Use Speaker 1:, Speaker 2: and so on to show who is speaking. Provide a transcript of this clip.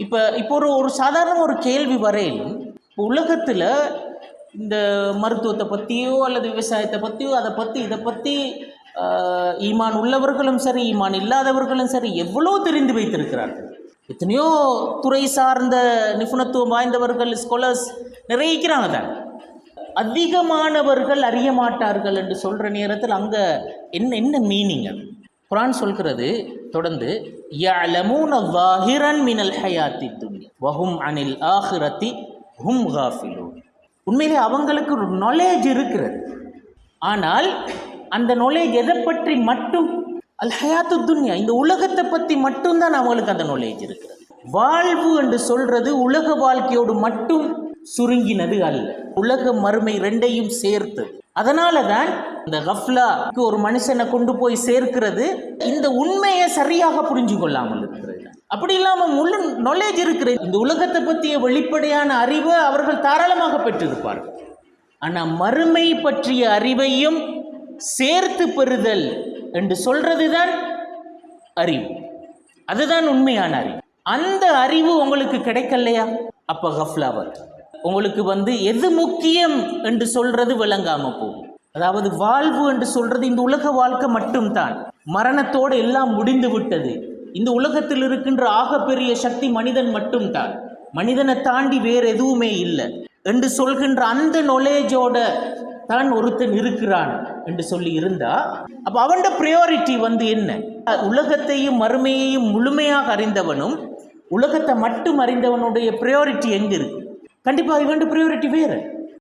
Speaker 1: இப்போ இப்போ ஒரு ஒரு சாதாரண ஒரு கேள்வி வரையிலும் இப்போ உலகத்தில் இந்த மருத்துவத்தை பற்றியோ அல்லது விவசாயத்தை பற்றியோ அதை பற்றி இதை பற்றி ஈமான் உள்ளவர்களும் சரி ஈமான் இல்லாதவர்களும் சரி எவ்வளோ தெரிந்து வைத்திருக்கிறார்கள்? எத்தனையோ துறை சார்ந்த நிபுணத்துவம் வாய்ந்தவர்கள் ஸ்காலர்ஸ் நிறையிக்கிறாங்க தான். அதிகமானவர்கள் அறிய மாட்டார்கள் என்று சொல்கிற நேரத்தில் அங்கே என்ன என்ன மீனிங் அது? குரான் சொல்கிறது தொடர்ந்து யலமூன வாஹிரன் மினல் ஹயாத்தி துன்யா வஹும் அனில் ஆஹிரத்தி ஹும் காஃபிலூன். உண்மையிலே அவங்களுக்கு ஒரு நாலேஜ் இருக்கிறது. ஆனால் அந்த நாலேஜ் எதை பற்றி மட்டும் அல் ஹயாத்து துன்யா இந்த உலகத்தை பற்றி மட்டும்தான் அவங்களுக்கு அந்த நாலேஜ் இருக்கிறது. வாழ்வு என்று சொல்றது உலக வாழ்க்கையோடு மட்டும் சுருங்கினது அல்ல. உலக மறுமை ரெண்டையும் சேர்த்தது. அதனால தான் இந்த கஃப்லாக்கு ஒரு மனுஷனை கொண்டு போய் சேர்க்கிறது இந்த உண்மையை சரியாக புரிஞ்சு கொள்ளாமல் இருக்கிறது. அப்படி இல்லாமல் முழு நாலேஜ் இருக்கிறது. இந்த உலகத்தை பற்றிய வெளிப்படையான அறிவை அவர்கள் தாராளமாக பெற்றிருப்பார்கள். ஆனால் மறுமை பற்றிய அறிவையும் சேர்த்து பெறுதல் என்று சொல்றது தான் அறிவு. அதுதான் உண்மையான அறிவு. அந்த அறிவு உங்களுக்கு கிடைக்கலையா? அப்போ கஃப்லாவர் உங்களுக்கு வந்து எது முக்கியம் என்று சொல்றது விளங்காம போகும். அதாவது வாழ்வு என்று சொல்றது இந்த உலக வாழ்க்கை மட்டும்தான். மரணத்தோடு எல்லாம் முடிந்து விட்டது. இந்த உலகத்தில் இருக்கின்ற ஆகப்பெரிய சக்தி மனிதன் மட்டும்தான். மனிதனை தாண்டி வேறு எதுவுமே இல்லை. என்று சொல்கின்ற அந்த நொலேஜோட தான் ஒருத்தன் இருக்கிறான் என்று சொல்லி இருந்தா அப்ப அவன்ட ப்ரையாரிட்டி வந்து என்ன? உலகத்தையும் மறுமையையும் முழுமையாக அறிந்தவனும் உலகத்தை மட்டும் அறிந்தவனுடைய ப்ரையாரிட்டி எங்க இருக்கு? கண்டிப்பா இவன் ப்ரையாரிட்டி வேறு.